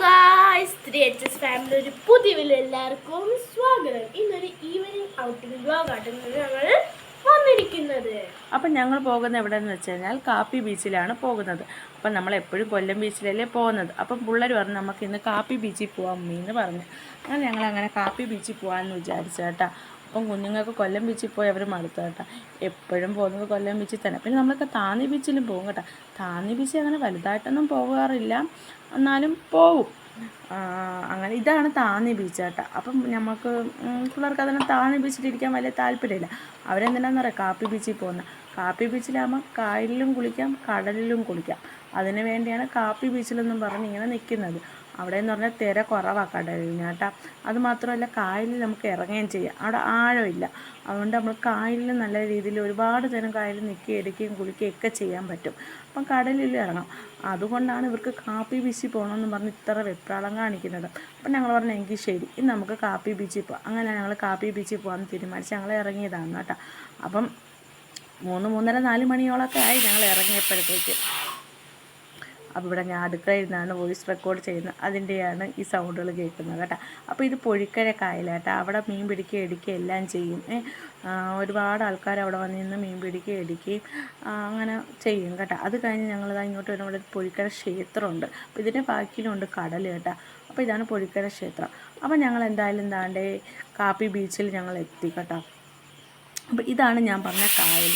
Guys three H S family ഒരു പുതിയ എല്ലാവർക്കും സ്വാഗതം. ഇന്നൊരു ഈവനിങ് ഔട്ടിംഗ് വ്ലോഗാണ് ഞങ്ങൾ വന്നിരിക്കുന്നത്. അപ്പം ഞങ്ങൾ പോകുന്നത് എവിടെയെന്ന് വെച്ച് കഴിഞ്ഞാൽ കാപ്പി ബീച്ചിലാണ് പോകുന്നത്. അപ്പം നമ്മൾ എപ്പോഴും കൊല്ലം ബീച്ചിലല്ലേ പോകുന്നത്. അപ്പം പിള്ളേർ പറഞ്ഞു നമുക്ക് ഇന്ന് കാപ്പി ബീച്ചിൽ പോകാം മമ്മി എന്ന് പറഞ്ഞു. അങ്ങനെ ഞങ്ങൾ അങ്ങനെ കാപ്പി ബീച്ചിൽ പോകാമെന്ന് വിചാരിച്ചു കേട്ടോ. അപ്പം കുഞ്ഞുങ്ങൾക്ക് കൊല്ലം ബീച്ചിൽ പോയി അവർ മടുത്തു കേട്ടോ. എപ്പോഴും പോകുന്നത് കൊല്ലം ബീച്ചിൽ തന്നെ. പിന്നെ നമ്മളൊക്കെ താന്നി ബീച്ചിലും പോകും കേട്ടോ. താന്നി ബീച്ചിൽ അങ്ങനെ വലുതായിട്ടൊന്നും പോകാറില്ല. എന്നാലും പോവും. അങ്ങനെ ഇതാണ് താന്നി ബീച്ച് കേട്ടോ. അപ്പം നമുക്ക് പിള്ളേർക്ക് അതിനെ താന്നി ബീച്ചിലിരിക്കാൻ വലിയ താല്പര്യമില്ല. അവരെന്തിനാണെന്ന് പറയാം കാപ്പി ബീച്ചിൽ പോകുന്നത് കാപ്പി ബീച്ചിലാകുമ്പോൾ കായലിലും കുളിക്കാം കടലിലും കുളിക്കാം. അതിനു വേണ്ടിയാണ് കാപ്പി ബീച്ചിലെന്നും പറഞ്ഞ് ഇങ്ങനെ നിൽക്കുന്നത് അവിടെ എന്ന് പറഞ്ഞാൽ തിര കുറവാണ് കടലിന് കേട്ടോ അത് മാത്രമല്ല കായലിൽ നമുക്ക് ഇറങ്ങുകയും ചെയ്യാം. അവിടെ ആഴമില്ല. അതുകൊണ്ട് നമ്മൾ കായലിൽ നല്ല രീതിയിൽ ഒരുപാട് നേരം കായലിൽ നിൽക്കുകയും എടുക്കുകയും കുളിക്കുകയും ഒക്കെ ചെയ്യാൻ പറ്റും. അപ്പം കടലിൽ ഇറങ്ങാം അതുകൊണ്ടാണ് ഇവർക്ക് കാപ്പി ബീച്ചിൽ പോകണമെന്ന് പറഞ്ഞ് ഇത്ര വെപ്രാളം കാണിക്കുന്നത്. അപ്പം ഞങ്ങൾ പറഞ്ഞു എങ്കിൽ ശരി ഇന്ന് നമുക്ക് കാപ്പി ബീച്ചിൽ പോകാം അങ്ങനെ ഞങ്ങൾ കാപ്പി ബീച്ചിൽ പോകാമെന്ന് തീരുമാനിച്ച് ഞങ്ങൾ ഇറങ്ങിയതാണ് കേട്ടോ. അപ്പം മൂന്ന് മൂന്നര നാല് മണിയോളമൊക്കെ ആയി ഞങ്ങൾ ഇറങ്ങിയപ്പോഴത്തേക്ക്. അപ്പോൾ ഇവിടെ ഞാൻ അടുക്കളയിൽ നിന്നാണ് വോയിസ് റെക്കോർഡ് ചെയ്യുന്നത്. അതിന്റെയാണ് ഈ സൗണ്ടുകൾ കേൾക്കുന്നത് കേട്ടോ. അപ്പോൾ ഇത് പൊഴിക്കര കായലാട്ടോ അവിടെ മീൻ പിടിക്കുക എടുക്കുക എല്ലാം ചെയ്യും. ഒരുപാട് ആൾക്കാർ അവിടെ വന്ന് നിന്ന് മീൻ പിടിക്കുക എടുക്കുകയും അങ്ങനെ ചെയ്യും കേട്ടോ. അത് കഴിഞ്ഞ് ഞങ്ങളിതാ ഇങ്ങോട്ട് വരുമ്പോൾ ഇവിടെ പൊഴിക്കര ക്ഷേത്രമുണ്ട്. അപ്പോൾ ഇതിന്റെ ബാക്കിയിലുണ്ട് കടൽ കേട്ടോ. അപ്പോൾ ഇതാണ് പൊഴിക്കര ക്ഷേത്രം. അപ്പോൾ ഞങ്ങൾ എന്തായാലും എന്താണ്ടേ കാപ്പി ബീച്ചിൽ ഞങ്ങൾ എത്തി കേട്ടോ. അപ്പോൾ ഇതാണ് ഞാൻ പറഞ്ഞ കായൽ.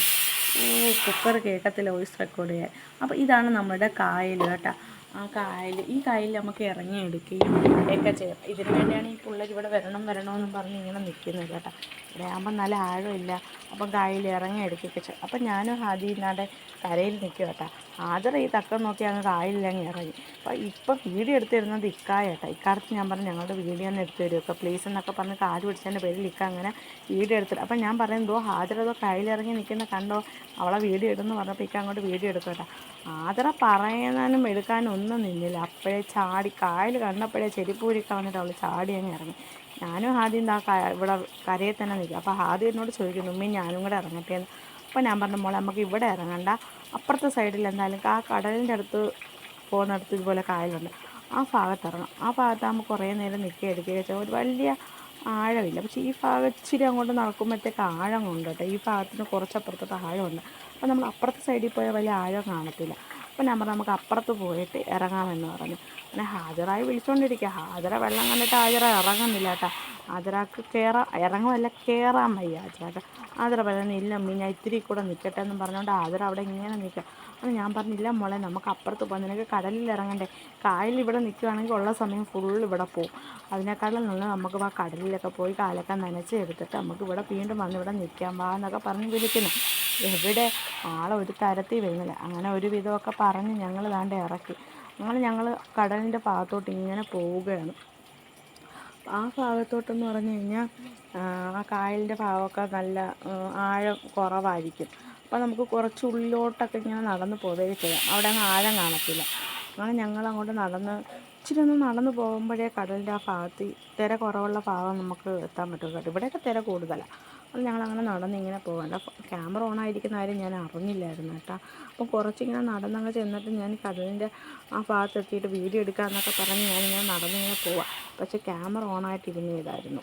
കുക്കർ കേൾക്കത്തില്ല വോയിസ് റെക്കോർഡ് ചെയ്യാൻ. അപ്പോൾ ഇതാണ് നമ്മുടെ കായൽ കേട്ടോ. ആ കായൽ ഈ കായലിൽ നമുക്ക് ഇറങ്ങി എടുക്കുകയും ഒക്കെ ചെയ്യാം. ഇതിന് വേണ്ടിയാണ് ഈ പിള്ളേർ ഇവിടെ വരണം വരണമെന്നും പറഞ്ഞ് ഇങ്ങനെ നിൽക്കുന്നത് കേട്ടോ. ഇവിടെ ആകുമ്പോൾ നല്ല ആഴമില്ല. അപ്പം കായലിൽ ഇറങ്ങി എടുക്കുകയൊക്കെ ചെയ്യും. അപ്പം ഞാനും ഇന്നാടെ കരയിൽ നിൽക്കും കേട്ടോ. ആദർ ഈ തക്കം നോക്കി അങ്ങ് കായലിലങ്ങ് ഇറങ്ങി. അപ്പോൾ ഇപ്പം വീഡിയോ എടുത്തിരുന്നത് ഇക്കായട്ടോ ഇക്കാലത്ത് ഞാൻ പറഞ്ഞു ഞങ്ങളുടെ വീഡിയോ ഒന്ന് എടുത്തു തരുമൊക്കെ പ്ലീസ് എന്നൊക്കെ പറഞ്ഞ് കാൽ പിടിച്ചതിന്റെ പേരിൽ ഇക്ക അങ്ങനെ വീഡിയോ എടുത്തിട്ട്. അപ്പം ഞാൻ പറയുന്നതോ ഹാജർ അതോ കയ്യിലിറങ്ങി നിൽക്കുന്ന കണ്ടോ? അവളെ വീഡിയോ ഇടുന്നു പറഞ്ഞപ്പോൾ ഇക്ക അങ്ങോട്ട് വീഡിയോ എടുക്കട്ടെ കേട്ടോ. ആദറ പറയാനും എടുക്കാനും ഒന്നും നിന്നില്ല. അപ്പോഴേ ചാടി കായൽ കണ്ടപ്പോഴേ ചെരിപ്പൂരിക്ക വന്നിട്ട് അവൾ ചാടി അങ്ങ് ഇറങ്ങി. ഞാനും ആദ്യം എന്താ ഇവിടെ കരയിൽ തന്നെ നിൽക്കും. അപ്പോൾ ആദ്യം എന്നോട് ചോദിക്കുന്നു ഉമ്മയും ഞാനും കൂടെ ഇറങ്ങട്ടെ അപ്പോൾ ഞാൻ പറഞ്ഞ മോളെ നമുക്ക് ഇവിടെ ഇറങ്ങണ്ട. അപ്പുറത്തെ സൈഡിൽ എന്തായാലും ആ കടലിന്റെ അടുത്ത് പോകുന്നിടത്ത് ഇതുപോലെ കായലുണ്ട്. ആ ഭാഗത്ത് ഇറങ്ങണം. ആ ഭാഗത്താകുമ്പോൾ കുറേ നേരം നിൽക്കുക എടുക്കുക വെച്ചാൽ ഒരു വലിയ ആഴമില്ല. പക്ഷേ ഈ ഭാഗം ഇച്ചിരി അങ്ങോട്ട് നടക്കുമ്പോഴത്തേക്ക് ആഴം ഉണ്ട് കേട്ടോ. ഈ ഭാഗത്തിന് കുറച്ചപ്പുറത്തോട്ട് ആഴമുണ്ട്. അപ്പോൾ നമ്മൾ അപ്പുറത്തെ സൈഡിൽ പോയാൽ വലിയ ആഴം കാണത്തില്ല. ഞാൻ പറഞ്ഞു നമുക്ക് അപ്പുറത്ത് പോയിട്ട് ഇറങ്ങാമെന്ന് പറഞ്ഞു. അങ്ങനെ ഹാജറായി വിളിച്ചുകൊണ്ടിരിക്കുക ഹാജറ വെള്ളം കണ്ടിട്ട് ഹാജറ ഇറങ്ങുന്നില്ല കേട്ടോ. ഹാജറാക്ക് കയറാം ഇറങ്ങുമല്ല കയറാൻ വയ്യ ഹാജറാക്ക് ഹാജറ പറയുന്നത് ഇല്ല അമ്മി ഞാൻ ഇത്തിരി കൂടെ നിൽക്കട്ടെ എന്ന് പറഞ്ഞുകൊണ്ട് ഹാജറ അവിടെ ഇങ്ങനെ നിൽക്കുക അപ്പം ഞാൻ പറഞ്ഞില്ല മോളെ നമുക്ക് അപ്പുറത്ത് പോകാം നിനക്ക് കടലിൽ ഇറങ്ങണ്ടേ? കായലിൽ ഇവിടെ നിൽക്കുകയാണെങ്കിൽ ഉള്ള സമയം ഫുൾ ഇവിടെ പോകും അതിനേക്കാളും നല്ല നമുക്ക് ആ കടലിലൊക്കെ പോയി കാലൊക്കെ നനച്ച് എടുത്തിട്ട് നമുക്ക് ഇവിടെ വീണ്ടും വന്ന് ഇവിടെ നിൽക്കാൻ വാ എന്നൊക്കെ പറഞ്ഞ് വിളിക്കുന്നു. എവിടെ ആളെ ഒരു തരത്തിൽ വരുന്നില്ല. അങ്ങനെ ഒരു വിധമൊക്കെ പറഞ്ഞ് ഞങ്ങൾ ദാണ്ട് ഇറക്കി. അങ്ങനെ ഞങ്ങൾ കടലിന്റെ ഭാഗത്തോട്ട് ഇങ്ങനെ പോവുകയാണ്. ആ ഭാഗത്തോട്ടെന്ന് പറഞ്ഞു കഴിഞ്ഞാൽ ആ കായലിന്റെ ഭാഗമൊക്കെ നല്ല ആഴം കുറവായിരിക്കും. അപ്പോൾ നമുക്ക് കുറച്ച് ഉള്ളിലോട്ടൊക്കെ ഇങ്ങനെ നടന്ന് പോവുകയും ചെയ്യാം. അവിടെ അങ്ങ് ആഴം കാണത്തില്ല. അങ്ങനെ ഞങ്ങൾ അങ്ങോട്ട് നടന്ന് ഇച്ചിരി ഒന്ന് നടന്ന് പോകുമ്പോഴേ കടലിന്റെ ആ ഭാഗത്ത് തിര കുറവുള്ള ഭാഗം നമുക്ക് എത്താൻ പറ്റുള്ളൂ. ഇവിടെയൊക്കെ തിര കൂടുതലാണ് അപ്പോൾ ഞങ്ങളങ്ങനെ നടന്നിങ്ങനെ പോകണ്ട ക്യാമറ ഓൺ ആയിരിക്കുന്ന കാര്യം ഞാൻ അറിഞ്ഞില്ലായിരുന്നു കേട്ടോ. അപ്പോൾ കുറച്ചിങ്ങനെ നടന്നങ്ങ് ചെന്നിട്ട് ഞാൻ കടലിന്റെ ആ ഭാഗത്തെത്തിയിട്ട് വീഡിയോ എടുക്കാമെന്നൊക്കെ പറഞ്ഞ് ഞാനിങ്ങനെ നടന്നിങ്ങനെ പോവാം. പക്ഷേ ക്യാമറ ഓണായിട്ടിരുന്നതായിരുന്നു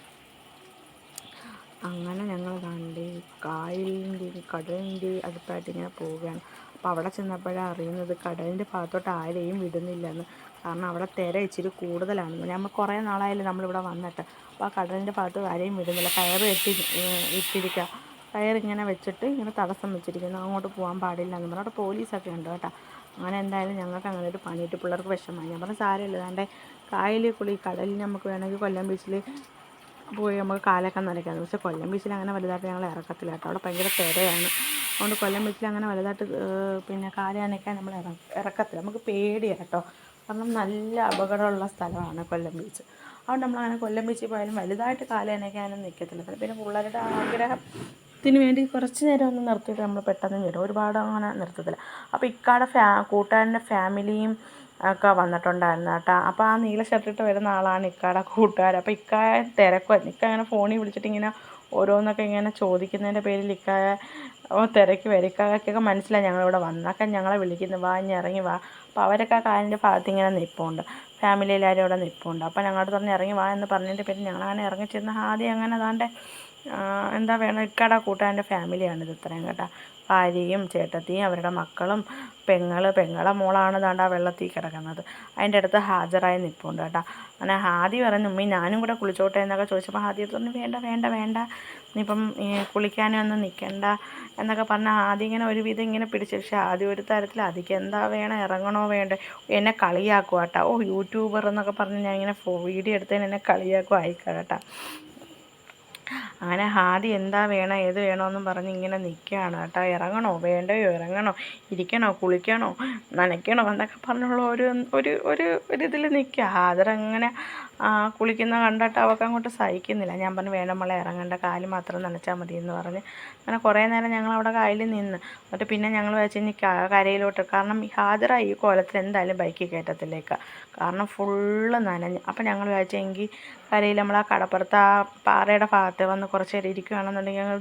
അങ്ങനെ ഞങ്ങൾ കണ്ട് കായലിന്റെയും കടലിന്റെയും അടുത്തായിട്ട് ഇങ്ങനെ പോവുകയാണ്. അപ്പോൾ അവിടെ ചെന്നപ്പോഴാണ് അറിയുന്നത് കടലിന്റെ ഭാഗത്തോട്ട് ആരെയും വിടുന്നില്ലെന്ന്. കാരണം അവിടെ തിര ഇച്ചിരി കൂടുതലാണ്. നമ്മൾ കുറേ നാളായാലും നമ്മളിവിടെ വന്നിട്ട്. അപ്പോൾ ആ കടലിന്റെ ഭാഗത്ത് ആരെയും വിടുന്നില്ല. കയറ് ഏഹ് ഇട്ടിരിക്കുക കയറിങ്ങനെ വെച്ചിട്ട് ഇങ്ങനെ തടസ്സം വെച്ചിരിക്കുന്നു. അങ്ങോട്ട് പോകാൻ പാടില്ല എന്ന് പറഞ്ഞാൽ അവിടെ പോലീസൊക്കെ ഉണ്ട് കേട്ടോ. അങ്ങനെ എന്തായാലും ഞങ്ങൾക്ക് അങ്ങനെ ഒരു പണിയിട്ട് പിള്ളേർക്ക് വിഷമമായി. ഞാൻ പറഞ്ഞ സാരമില്ല. അതാണ്ട് കായലിൽ കുളി കടലിൽ നമുക്ക് വേണമെങ്കിൽ കൊല്ലം ബീച്ചിൽ പോയി നമുക്ക് കാലൊക്കെ നനയ്ക്കാം. പക്ഷേ കൊല്ലം ബീച്ചിൽ അങ്ങനെ വലുതായിട്ട് ഞങ്ങൾ ഇറക്കത്തില്ല കേട്ടോ. അവിടെ ഭയങ്കര തിരയാണ്. അതുകൊണ്ട് കൊല്ലം ബീച്ചിൽ അങ്ങനെ വലുതായിട്ട് പിന്നെ കാല നനയ്ക്കാൻ നമ്മൾ ഇറ ഇറക്കത്തില്ല. നമുക്ക് പേടിയാണ് കേട്ടോ. കാരണം നല്ല അപകടമുള്ള സ്ഥലമാണ് കൊല്ലം ബീച്ച് അതുകൊണ്ട് നമ്മളങ്ങനെ കൊല്ലം ബീച്ചിൽ പോയാലും വലുതായിട്ട് കാൽ നനയ്ക്കാനും നിൽക്കത്തില്ല പിന്നെ പിള്ളേരുടെ ആഗ്രഹത്തിന് വേണ്ടി കുറച്ച് നേരം ഒന്ന് നിർത്തിയിട്ട് നമ്മൾ പെട്ടെന്ന് വരും. ഒരുപാട് അങ്ങനെ നിർത്തത്തില്ല. അപ്പോൾ ഇക്കാടെ ഫാ കൂട്ടുകാരന്റെ ഫാമിലിയും ഒക്കെ വന്നിട്ടുണ്ടായിരുന്നു കേട്ടോ. അപ്പോൾ ആ നീല ഷർട്ടിട്ട് വരുന്ന ആളാണ് ഇക്കാടെ കൂട്ടുകാർ അപ്പോൾ ഇക്കാ തിരക്കുമായിരുന്നു ഇക്ക അങ്ങനെ ഫോണിൽ വിളിച്ചിട്ട് ഇങ്ങനെ ഓരോന്നൊക്കെ ഇങ്ങനെ ചോദിക്കുന്നതിന്റെ പേരിൽ ഇക്കായ തിരക്ക് വരും. ഇക്കാക്കൊക്കെ മനസ്സിലായി ഞങ്ങളിവിടെ വന്നൊക്കെ ഞങ്ങളെ വിളിക്കുന്നു. വാ ഇനി ഇറങ്ങി വാ. അപ്പോൾ അവരൊക്കെ കാലിന്റെ ഭാഗത്ത് ഇങ്ങനെ നിൽപ്പുണ്ട് ഫാമിലി എല്ലാവരും അവിടെ നിൽപ്പുണ്ട് അപ്പോൾ ഞങ്ങളോട് തന്നെ ഇറങ്ങി വാ എന്ന് പറഞ്ഞതിന്റെ പേര് ഞങ്ങളങ്ങനെ ഇറങ്ങി ആദ്യം അങ്ങനെ അതാണ്ട് എന്താ വേണം ഇക്കട കൂട്ടാന്റെ ഫാമിലിയാണിത് ഇത്രയും കേട്ടോ. ഭാര്യയും ചേട്ടത്തിയും അവരുടെ മക്കളും പെങ്ങൾ പെങ്ങളെ മോളാണ് ദാണ്ട് വെള്ളത്തിൽ കിടക്കുന്നത്. അതിന്റെ അടുത്ത് ഹാജരായി നിൽപ്പുണ്ട് കേട്ടോ. അങ്ങനെ ഹാദി പറഞ്ഞു ഉമ്മി ഞാനും കൂടെ കുളിച്ചോട്ടെ എന്നൊക്കെ ചോദിച്ചപ്പോൾ ഹാദി പറഞ്ഞു വേണ്ട വേണ്ട വേണ്ട. ഇനിയിപ്പം ഈ കുളിക്കാനൊന്നും നിൽക്കണ്ട എന്നൊക്കെ പറഞ്ഞാൽ ആദ്യം ഇങ്ങനെ ഒരുവിധം ഇങ്ങനെ പിടിച്ചു. പക്ഷേ ആദ്യം ഒരു തരത്തിൽ അതിക്ക് എന്താ വേണം ഇറങ്ങണോ വേണ്ട? എന്നെ കളിയാക്കുക കേട്ടോ. ഓ യൂട്യൂബർ എന്നൊക്കെ പറഞ്ഞ് ഞാൻ ഇങ്ങനെ വീഡിയോ എടുത്തതിന് എന്നെ കളിയാക്കുക അയക്കാം കേട്ടോ. അങ്ങനെ ഹാദി എന്താ വേണം ഏത് വേണമെന്നും പറഞ്ഞ് ഇങ്ങനെ നിൽക്കുകയാണ് കേട്ടോ. ഇറങ്ങണോ? വേണ്ടയോ? ഇറങ്ങണോ? ഇരിക്കണോ? കുളിക്കണോ? നനയ്ക്കണോ? എന്നൊക്കെ പറഞ്ഞുള്ള ഒരു ഒരു ഒരു ഒരിതിൽ നിൽക്കുക. ഹാദർ അങ്ങനെ കുളിക്കുന്ന കണ്ടിട്ട് അവൾക്ക് അങ്ങോട്ട് സഹിക്കുന്നില്ല. ഞാൻ പറഞ്ഞു വേണം മോളെ ഇറങ്ങേണ്ട. കാൽ മാത്രം നനച്ചാൽ മതി എന്ന് പറഞ്ഞ് അങ്ങനെ കുറേ നേരം ഞങ്ങൾ അവിടെ കായലിൽ നിന്ന്. എന്നിട്ട് പിന്നെ ഞങ്ങൾ വെച്ച് ഇനി കരയിലോട്ട് കാരണം ഹാജറ ഈ കോലത്തിൽ എന്തായാലും ബൈക്കിൽ കയറ്റത്തിലേക്ക് കാരണം ഫുള്ള് നനഞ്ഞ്. അപ്പം ഞങ്ങൾ വിചാരിച്ചെങ്കിൽ കരയിൽ നമ്മൾ ആ കടപ്പുറത്ത് ആ പാറയുടെ ഭാഗത്ത് വന്ന് കുറച്ച് നേരം ഇരിക്കുകയാണെന്നുണ്ടെങ്കിൽ ഞങ്ങൾ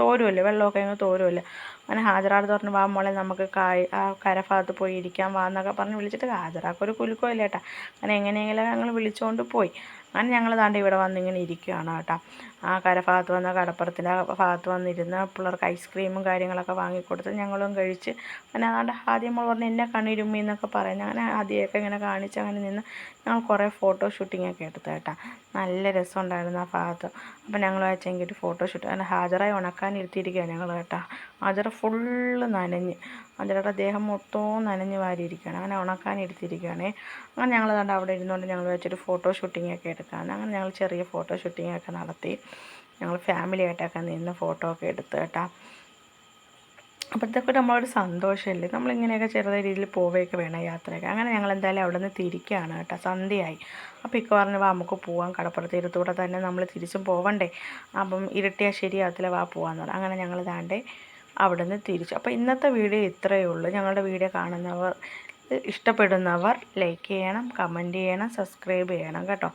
തോരുമല്ലോ വെള്ളമൊക്കെ ഞങ്ങൾ തോരുമല്ലോ അങ്ങനെ ഹാജരാട് പറഞ്ഞു വാ മോളെ നമുക്ക് കായ് ആ കരഭാഗത്ത് പോയി ഇരിക്കാൻ വാ എന്നൊക്കെ പറഞ്ഞ് വിളിച്ചിട്ട് ഹാജറാക്കൊരു കുലുക്കമില്ല കേട്ടോ. അങ്ങനെ എങ്ങനെയെങ്കിലും ഞങ്ങൾ വിളിച്ചുകൊണ്ട് പോയി. അങ്ങനെ ഞങ്ങൾ താണ്ട് ഇവിടെ വന്ന് ഇങ്ങനെ ഇരിക്കുകയാണ് കേട്ടോ. ആ കരഭാഗത്ത് വന്ന കടപ്പുറത്തിന്റെ ഭാഗത്ത് വന്നിരുന്ന് പിള്ളേർക്ക് ഐസ്ക്രീമും കാര്യങ്ങളൊക്കെ വാങ്ങിക്കൊടുത്ത് ഞങ്ങളും കഴിച്ച് അങ്ങനെ അതാണ്ട് ആദ്യം നമ്മൾ പറഞ്ഞു എന്നെ കണ്ണിരുമ്മി എന്നൊക്കെ പറയുന്നത് അങ്ങനെ ആദ്യമൊക്കെ ഇങ്ങനെ കാണിച്ച് അങ്ങനെ നിന്ന് ഞങ്ങൾ കുറേ ഫോട്ടോ ഷൂട്ടിങ്ങൊക്കെ എടുത്തു കേട്ടോ. നല്ല രസമുണ്ടായിരുന്നു ആ ഭാഗത്ത്. അപ്പോൾ ഞങ്ങൾ ഒരു ഫോട്ടോ ഷൂട്ട് അങ്ങനെ ഹാജറായി ഉണക്കാൻ ഇരുത്തിയിരിക്കുകയാണ് ഞങ്ങൾ കേട്ടോ. ഹാജർ ഫുള്ള് നനഞ്ഞ്. ഹാജറയുടെ ദേഹം മൊത്തവും നനഞ്ഞ് വാരിയിരിക്കുകയാണ്. അങ്ങനെ ഉണക്കാൻ എടുത്തിരിക്കുകയാണ്. അങ്ങനെ ഞങ്ങൾ കണ്ട് അവിടെ ഇരുന്നുകൊണ്ട് ഞങ്ങൾ വെച്ചൊരു ഫോട്ടോ ഷൂട്ടിങ്ങൊക്കെ എടുക്കാമെന്ന് അങ്ങനെ ഞങ്ങൾ ചെറിയ ഫോട്ടോ ഷൂട്ടിങ്ങൊക്കെ നടത്തി. ഞങ്ങൾ ഫാമിലി ആയിട്ടൊക്കെ നിന്ന് ഫോട്ടോ ഒക്കെ എടുത്ത് കേട്ടോ. അപ്പോഴത്തേക്ക് നമ്മളൊരു സന്തോഷമല്ലേ? നമ്മളിങ്ങനെയൊക്കെ ചെറിയ രീതിയിൽ പോവുകയൊക്കെ വേണം യാത്രയൊക്കെ. അങ്ങനെ ഞങ്ങൾ എന്തായാലും അവിടെ നിന്ന് തിരിക്കുകയാണ് കേട്ടോ. സന്ധ്യയായി. അപ്പോൾ ഇക്ക പറഞ്ഞു വാ നമുക്ക് പോവാം. കടപ്പുറത്ത് തന്നെ നമ്മൾ തിരിച്ചും പോവണ്ടേ? അപ്പം ഇരുട്ടിയാൽ ശരിയാകത്തില്ല വാ പോവാന്ന് പറഞ്ഞു. അങ്ങനെ ഞങ്ങൾ താണ്ടേ അവിടെ നിന്ന് തിരിച്ചു. അപ്പോൾ ഇന്നത്തെ വീഡിയോ ഇത്രയേ ഉള്ളൂ. ഞങ്ങളുടെ വീഡിയോ കാണുന്നവർ ഇഷ്ടപ്പെടുന്നവർ ലൈക്ക് ചെയ്യണം കമന്റ് ചെയ്യണം സബ്സ്ക്രൈബ് ചെയ്യണം കേട്ടോ.